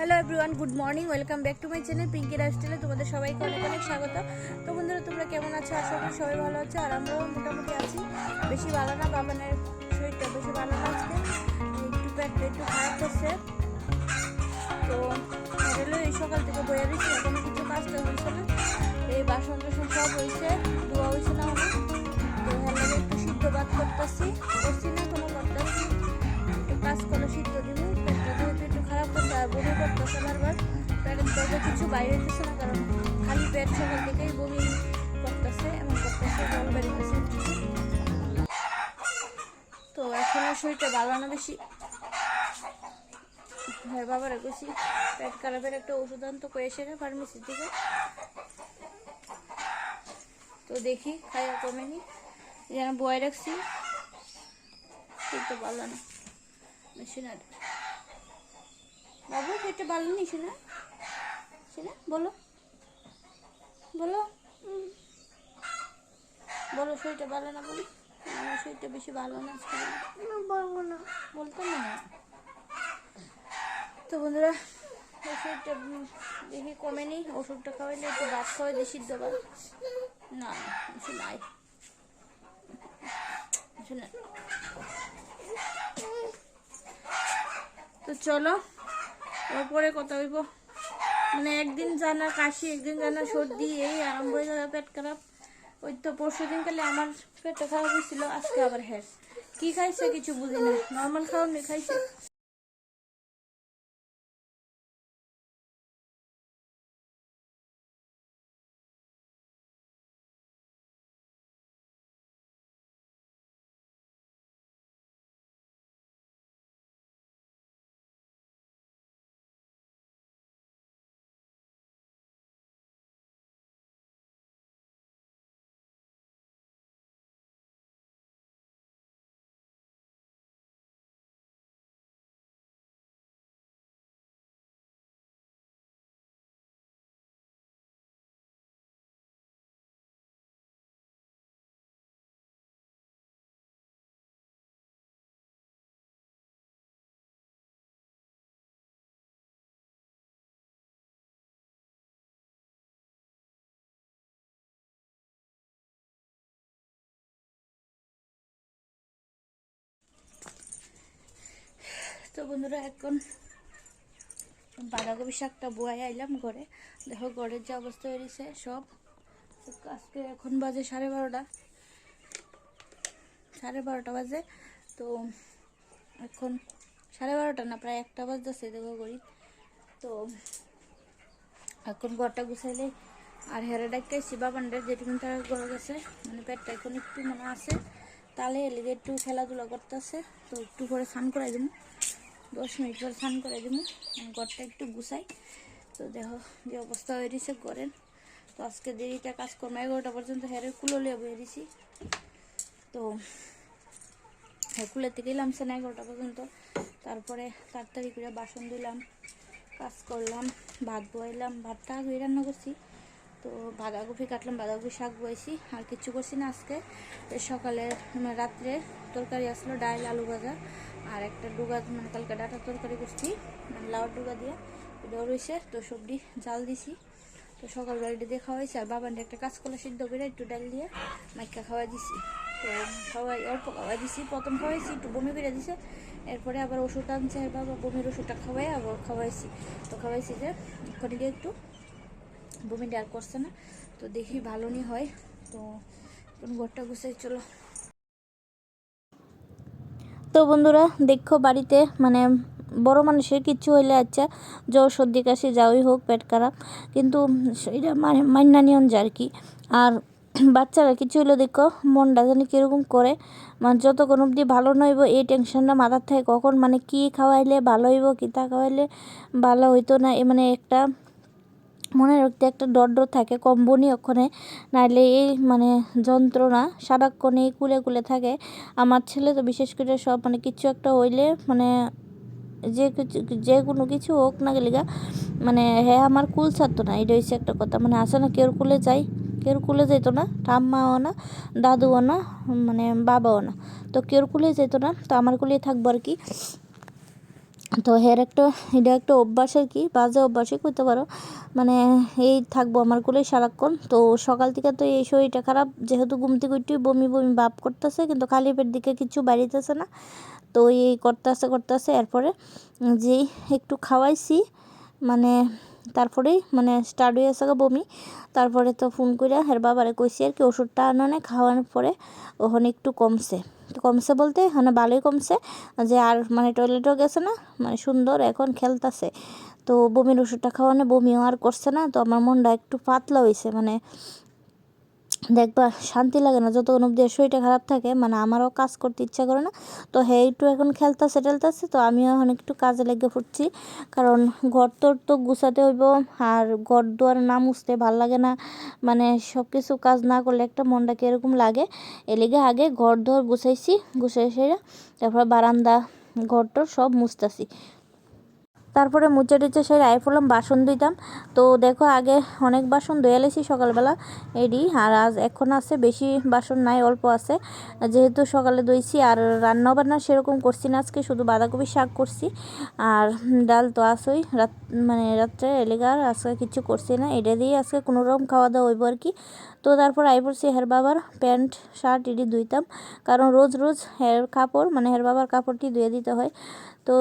Hello everyone, good morning, welcome back to my channel Pinky লাইফস্টাইলে তোমাদের সবাইকে অনেক অনেক স্বাগত। তো বন্ধুরা, তোমরা কেমন আছো? আশা করি সবাই ভালো আছো, আর আমরাও মোটামুটি আছি। বেশি ভালো না, বাবানের শরীরটা বেশি ভালো না আজকে। একটু পেটটা একটু খারাপ করছে তো রেলো এই সকাল থেকে বয়ে দিচ্ছি এখন কিছু কাজটা হয়েছে না। এই বাসন টাসন সব হয়েছে, ধোয়া হয়েছে না অনেক তো হ্যালো একটু সিদ্ধ ভাত করতেছি। করছি না কোনো করতেছি একটু কাজ করে সিদ্ধ দিব। বমি করতেছে বারবার পেটের তবে কিছু বাইরে হইতেছে না, কারণ খালি পেট সকাল থেকেই বমি করতেছে, এমন করতেছে জল বেরিয়েছে তো এখন শরীরটা ভালো না বেশি। হ্যাঁ বাবার গেছি পেট খারাপের একটা ওষুধ আনতো কয়েছে না ফার্মেসির থেকে তো দেখি, খাইয়া কমেনি যেন বয় রাখছি, শরীরটা ভালো না শোনা বাবু পেটটা ভালো নেই শোনা। শোনা বলো। বলো। বলো শরীরটা ভালো না বলো? আমার শরীরটা বেশি ভালো না বলব না। বলতাম না। তো বন্ধুরা ওষুধটা দেখি কমেনি ওষুধটা খাওয়াইলে একটু ভাত খাওয়াই দিয়ে সিদ্ধ ভাত। না কিছু নাই। শুনে। তো চলো এবার পরে কথা হইব। মানে একদিন জানা কাশি, একদিন জানা সর্দি, এই আরম্ভ হয়ে যাবে পেট খারাপ। ওই তো পরশু দিন কালে আমার পেটটা খারাপ হয়েছিল, আজকে আবার হ্যাঁ। কি খাইছে কিছু বুঝি না। নর্মাল খাওয়ার নেই খাইছে। তো বন্ধুরা, এখন বাঁধাকপি শাকটা বয়ে আইলাম ঘরে। দেখো ঘরের যে অবস্থা হয়েছে সব। আজকে এখন বাজে সাড়ে বারোটা। সাড়ে বারোটা বাজে। তো এখন সাড়ে বারোটা না, প্রায় একটা বাজতেছে দেখো করি তো এখন ঘরটা গুছাইলে আর হেরে ডাকাইছি বাবানদের যেটুকুন তারা ঘর গেছে মানে পেটটা এখন একটু মনে আছে। তাহলে এলে একটু খেলাধুলা করতেছে, তো একটু করে স্নান করাই দেবো। দশ মিনিট পর স্নান করে দিব। ঘরটা একটু গুছাই। তো দেখো যে অবস্থা হয়ে দিছে করেন তো আজকে দেরিটা কাজ করব এগারোটা পর্যন্ত হেরে কুলো লিয়ে বয়ে দিছি তো কুলের থেকে এলাম সে না এগারোটা পর্যন্ত। তারপরে তাড়াতাড়ি করে বাসন দিলাম কাজ করলাম, ভাত বয়াইলাম ভাতটা আগে রান্না করছি। তো বাঁধাকপি কাটলাম, বাঁধাকপি শাক বয়েছি আর কিছু করছি না আজকে। সকালে মানে রাত্রে তরকারি আসলো, ডাল, আলু ভাজা। আর একটা ডুগা মানে কালকে ডাটা তরকারি করছি মানে লাউর ডুগা দিয়ে। এটাও রয়েছে, তো সবজি জাল দিছি। তো সকাল বাড়িটা দিয়ে খাওয়াইছি, আর বাবান একটা কাজ করলে সিদ্ধ করে একটু ডাল দিয়ে মাইকা খাওয়াই দিছি। তো খাওয়াই, অল্প খাওয়াই দিছি, প্রথম খাওয়াইছি, একটু বমি করে দিছে। এরপরে আবার ওষুধ আনছে, আর বাবা বমির ওষুধটা খাওয়াই আবার খাওয়াইছি। তো খাওয়াইছি যে, এখন গিয়ে একটু বমিটা আর করছে না। তো দেখি ভালো নি হয়, তো ঘরটা গুছাই, চলো। তো বন্ধুরা, দেখো বাড়িতে মানে বড় মানুষের কিচ্ছু হইলে আচ্ছা জ্বর সর্দি কাশি, যাওই হোক, পেট খারাপ। কিন্তু এটা মানে মান্না নিয়ন আর কি। আর বাচ্চারা কিছু হইলে দেখো, মনটা জানি কীরকম করে। মানে যতক্ষণ অবধি ভালো নইব এই টেনশনটা মাথার থেকে কখন মানে কি খাওয়াইলে ভালো হইব, কী তা খাওয়াইলে ভালো হইতো না, এ মানে একটা মনে রাখতে একটা ডর ডর থাকে, কম্বনি ওখানে। নাইলে এই মানে যন্ত্রণা সারাক্ষণ এই কুলে কুলে থাকে। আমার ছেলে তো বিশেষ করে সব মানে কিছু একটা হইলে মানে যে কিছু, যে কোনো কিছু হোক না গেলে মানে হ্যাঁ আমার কুল ছাড়তো না এটা হচ্ছে একটা কথা। মানে আসে না কেউ কুলে যাই কেউ কুলে যেত না, ঠাম্মাও না, দাদুও না মানে বাবাও না। তো কেউ কুলে যেত না, তো আমার কুলেই থাকব আর কি। তো হের একটা, এটা একটা অভ্যাস আর কি, বাজে অভ্যাসই করতে পারো। মানে এই থাকব আমার কোলে সারাক্ষণ। তো সকাল থেকে তো এই শরীরটা খারাপ, যেহেতু ঘুম থেকে বমি বমি ভাব করতেছে, কিন্তু খালি পেট দিকে কিছু বাড়িতেছে না। তো এই করতেছে করতেছে, এরপরে যে একটু খাওয়াইছি মানে তারপরেই মানে স্টার্ট হয়ে গো বমি। তারপরে তো ফোন করে হের বাবারে কইছি আর কি, ওষুধটা আনানে খাওয়ানোর পরে ওখানে একটু কমছে। কমছে বলতে মানে ভালোই কমছে। যে আর মানে টয়লেটও গেছে না মানে সুন্দর, এখন খেলতাছে। তো বমির ওষুধটা খাওয়ানো, বমিও আর করছে না। তো আমার মনটা একটু পাতলা হয়েছে মানে দেখবা, শান্তি লাগে না। যতক্ষণ অব্দি শরীরটা খারাপ থাকে মানে আমারও কাজ করতে ইচ্ছা করে না, তো হে একটু এখন খেলতেছে, টেলতেছে, তো আমিও এখন একটু কাজে লেগে ফুটছি কারণ ঘর তোর তো গুছাতে হইব, আর ঘর দুয়ার না মুছতে ভালো লাগে না। মানে সব কিছু কাজ না করলে একটা মনটা কীরকম লাগে? এলেগে আগে ঘর দোর গুছাইছি গুছাই সেরা তারপর বারান্দা, ঘর টর সব মুছতেছি। তারপরে মুচে টুচে সেই রায় ফেললাম বাসন ধুইতাম। তো দেখো আগে অনেক বাসন ধুয়ে সকালবেলা। এডি, আর আজ এখন আছে, বেশি বাসন নাই, অল্প আছে। যেহেতু সকালে ধুইছি, আর রান্না বান্না সেরকম করছি না আজকে, শুধু বাঁধাকপি শাক করছি। আর ডাল তো আসই রাত মানে রাত্রে এলেগার আজকে কিছু করছি না। এটা দিয়ে আজকে কোনো রকম খাওয়া দাওয়া হইব আর কি। তো তারপর আই পড়ছি হের বাবার প্যান্ট, শার্ট, এডি ধুইতাম। কারণ রোজ রোজ হের কাপড় মানে হের বাবার কাপড়টি ধুয়ে দিতে হয়। তো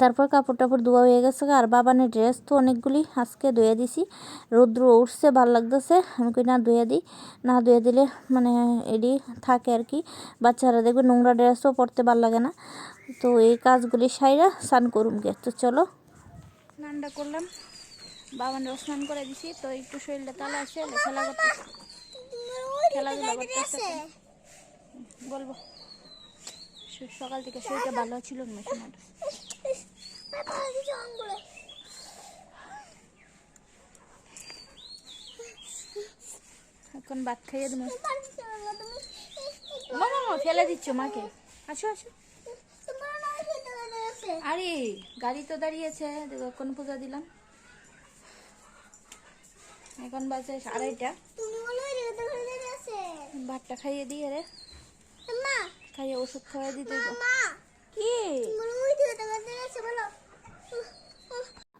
তারপর কাপড় টাপড় ধোয়া হয়ে গেছে আর বাবানের ড্রেস তো অনেকগুলি আজকে ধুয়ে দিছি। রৌদ্র উঠছে, ভালো লাগতেছে। আমি কই, না, ধুয়ে দিই। না, ধুয়ে দিলে মানে এডি থাকে আর কি। বাচ্চারা দেখবে নোংরা ড্রেসও পরতে ভালো লাগে না। তো এই কাজগুলি সাইরা স্নান করুন গে। তো চলো। স্নানটা করলাম। বাবানরাও স্নান করে দিছি। তো একটু শরীরটা তালা আছে খেলা করতেছে। খেলাধুলা করতেছে। বলব সকাল থেকে শরীরটা ভালো ছিল না এখন ভাত খাইয়ে দেবো। মামা ফেলে দিচ্ছ মাকে। আসো আসো। আরে গাড়ি তো দাঁড়িয়েছে দেখো এখন পূজা দিলাম। এখন বাজে আড়াইটা ভাতটা খাইয়ে দিয়ে রে। খাইয়ে ওষুধ খাইয়ে দিতে কি?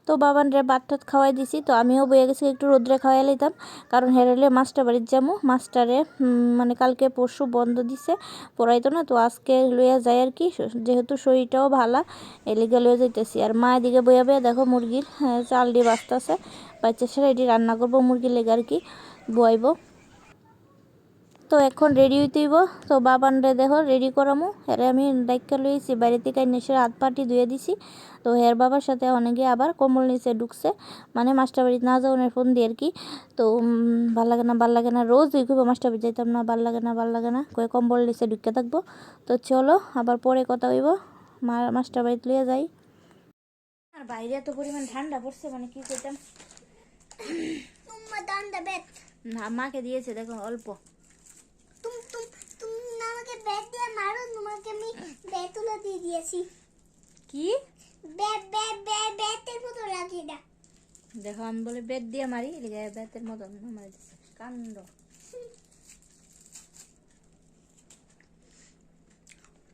তো বাবান রে ভাত টাত খাওয়াই দিছি তো আমিও বয়ে গেছি একটু রোদ্রে খাওয়াই লইতাম। কারণ হেরালে মাস্টার বাড়ির যাব মাস্টারে মানে কালকে পরশু বন্ধ দিছে পড়াইতো না তো আজকে লইয়া যায় আর কি যেহেতু শরীরটাও ভালা এলিগে লইয়া যাইতেছি। আর মা এদিকে বইয়া বইয়া দেখো মুরগির হ্যাঁ, চাল দিয়ে বাঁচতেছে বাচ্চা সেরা এটি রান্না করব মুরগির লেগে আর কি বয়াইবো। তো এখন রেডি হইতেইব তো বাবান রে দেখো রেডি করামু। হেরে আমি ডাইকা লইছি বাইরে থেকে নেশে হাত পাটি ধুয়ে দিছি। তো হের বাবার সাথে অনেকে আবার কম্বল নিচে ঢুকছে। মানে মাস্টার বাড়ি না যাওয়ার ফোন দিয়ে আর কি। তো ভালো লাগে না ভালো লাগে না রোজ দুই খুব মাস্টার বাড়ি যাইতাম না ভালো লাগে না ভালো লাগে না। কয়ে কম্বল নিচে ঢুকে থাকব। তো চলো আবার পরে কথা হইব। মা মাস্টার বাড়িতে লইয়া যাই। আর বাইরে এত পরিমাণ ঠান্ডা পড়ছে মানে কি করতাম না মাকে দিয়েছে দেখো অল্প। তোমাকে আমি তুলে দিয়ে দিয়েছি। কি? ব্যাটের মতো লাগিয়ে দাও দেখো আমি বলে বেদ দিয়ে মারি বেতের মতন মারি কাণ্ড।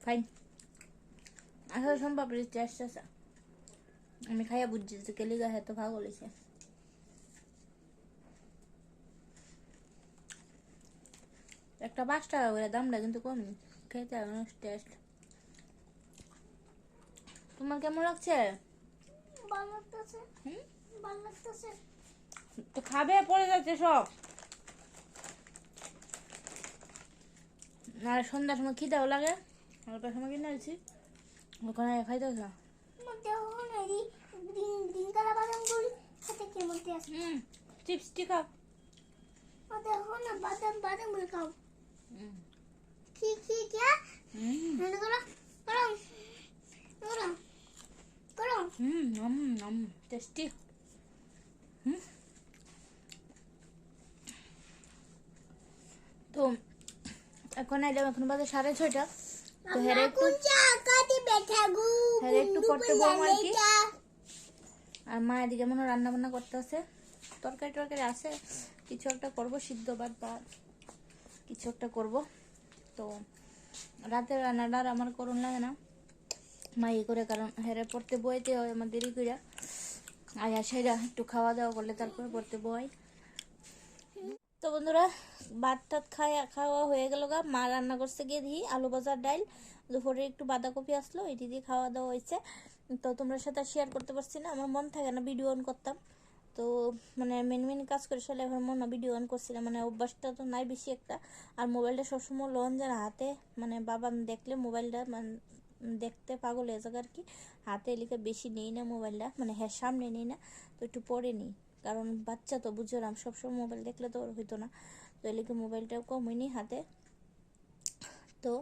ফাইন। আসলে সম্ভব টেস্ট আছে আমি খাইয়া বুঝছি যে কেলি গায়ে তো ভাগ বলেছে একটা পাঁচ টাকা করে দামটা কিন্তু কম খেতে হবে টেস্ট তোমার কেমন লাগছে? ভালো লাগতেছে। হুম? ভালো লাগতেছে। তো খাবে পড়ে যাচ্ছে সব। আর সন্ধ্যার সময় খিদাও লাগে। অল্প সময় কিনে আছি ওখানে খাইতে হুম চিপস টি খাও। মধ্যে হন বাদাম বাদাম খাও। হুম কি কি কি হুম মনে করো করো করো করো হুম নম নম টেস্টি হুম তো এখন আইলাম এখন বাজে সাড়ে ছয়টা। তো হেরে একটু হ্যাঁ, একটু বলব আর কি। আর মা এদিকে মনে রান্না বান্না করতে আছে তরকারি টরকারি আছে। কিছু একটা করব সিদ্ধ ভাত বা কিছু একটা করব। তো রাতের রান্নাটা আর আমার করুন লাগে না। মা ইয়ে করে কারণ হেরে পড়তে বইতে হয় আমার দেরি করে আয়া সেরা একটু খাওয়া দাওয়া করলে তারপরে পড়তে বই তো বন্ধুরা, ভাত টাত খাওয়া খাওয়া হয়ে গেল গা। মা রান্না করছে গিয়ে দিই আলু বাজার ডাল দুপুরে একটু বাঁধাকপি আসলো, এটি দিয়ে খাওয়া দাওয়া হয়েছে। তো তোমরা সাথে শেয়ার করতে পারছি না, আমার মন থাকে না ভিডিও অন করতাম। তো মানে মেন মেন কাজ করে সালে এখন মনে ভিডিও অন করছিলাম। মানে অভ্যাসটা তো নাই বেশি একটা। আর মোবাইলটা সবসময় লোন যেন হাতে মানে বাবা দেখলে মোবাইলটা মানে দেখতে পাগল যাবে আর কি। হাতে লিখে বেশি নেই না মোবাইলটা মানে হ্যাঁ সামনে নেই না, তো একটু পরে নিই। কারণ বাচ্চা তো বুঝলাম, সবসময় মোবাইল দেখলে তো হইতো না। তো এলিকে মোবাইলটাও কমই হয়নি হাতে। তো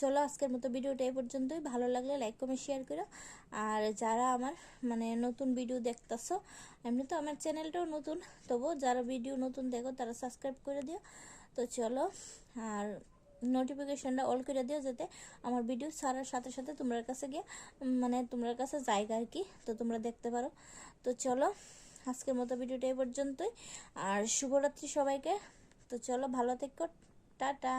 চলো আজকের মতো ভিডিওটা এই পর্যন্তই। ভালো লাগলে লাইক, কমেন্ট, শেয়ার করো। আর যারা আমার মানে নতুন ভিডিও দেখতেছো, এমনি তো আমার চ্যানেলটাও নতুন তবু যারা ভিডিও নতুন দেখো, তারা সাবস্ক্রাইব করে দিও। তো চলো, আর নোটিফিকেশনটা অল করে দিও যাতে আমার ভিডিও ছাড়ার সাথে সাথে তোমার কাছে গিয়ে মানে তোমার কাছে জায়গা আর কি, তো তোমরা দেখতে পারো। তো চলো, আজকের মতো ভিডিওটা এই পর্যন্তই। আর শুভরাত্রি সবাইকে। তো চলো, ভালো থেকো। টাটা।